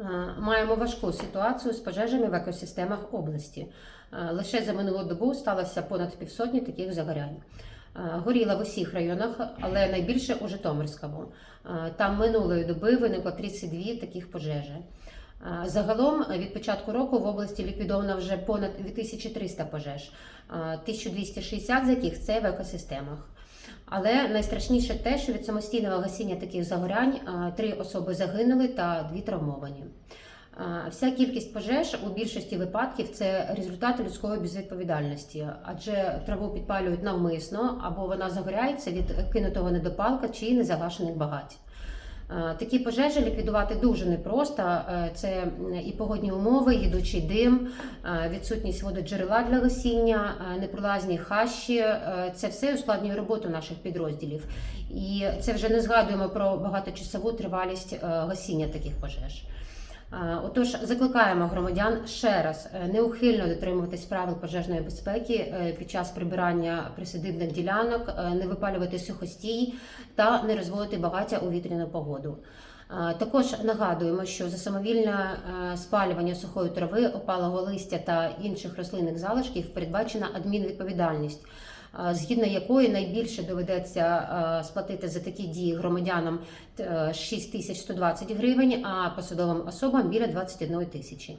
Е, Маємо важку ситуацію з пожежами в екосистемах області. Е, Лише за минулу добу сталося понад півсотні таких загорянь. Е, Горіла в усіх районах, але найбільше у Житомирському. Е, Там минулої доби виникло 32 таких пожежі. Е, Загалом від початку року в області ліквідовано вже понад 2300 пожеж, е, 1260 з яких це в екосистемах. Але найстрашніше те, що від самостійного гасіння таких загорянь три особи загинули та дві травмовані. Вся кількість пожеж у більшості випадків це результат людської безвідповідальності, адже траву підпалюють навмисно або вона загоряється від кинутого недопалка чи незагашених багать. Такі пожежі ліквідувати дуже непросто. Це і погодні умови, їдучий дим, відсутність вододжерела для гасіння, непролазні хащі. Це все ускладнює роботу наших підрозділів. І це вже не згадуємо про багаточасову тривалість е, гасіння таких пожеж. Е, Отож, закликаємо громадян ще раз е, неухильно дотримуватись правил пожежної безпеки е, під час прибирання присадибних ділянок, не випалювати сухостій та не розводити багаття у вітряну погоду. Також нагадуємо, що за самовільне спалювання сухої трави, опалого листя та інших рослинних залишків передбачена адмінвідповідальність, згідно якої найбільше доведеться е, сплатити за такі дії громадянам е, 6120 гривень, а посадовим особам біля 21 тисячі.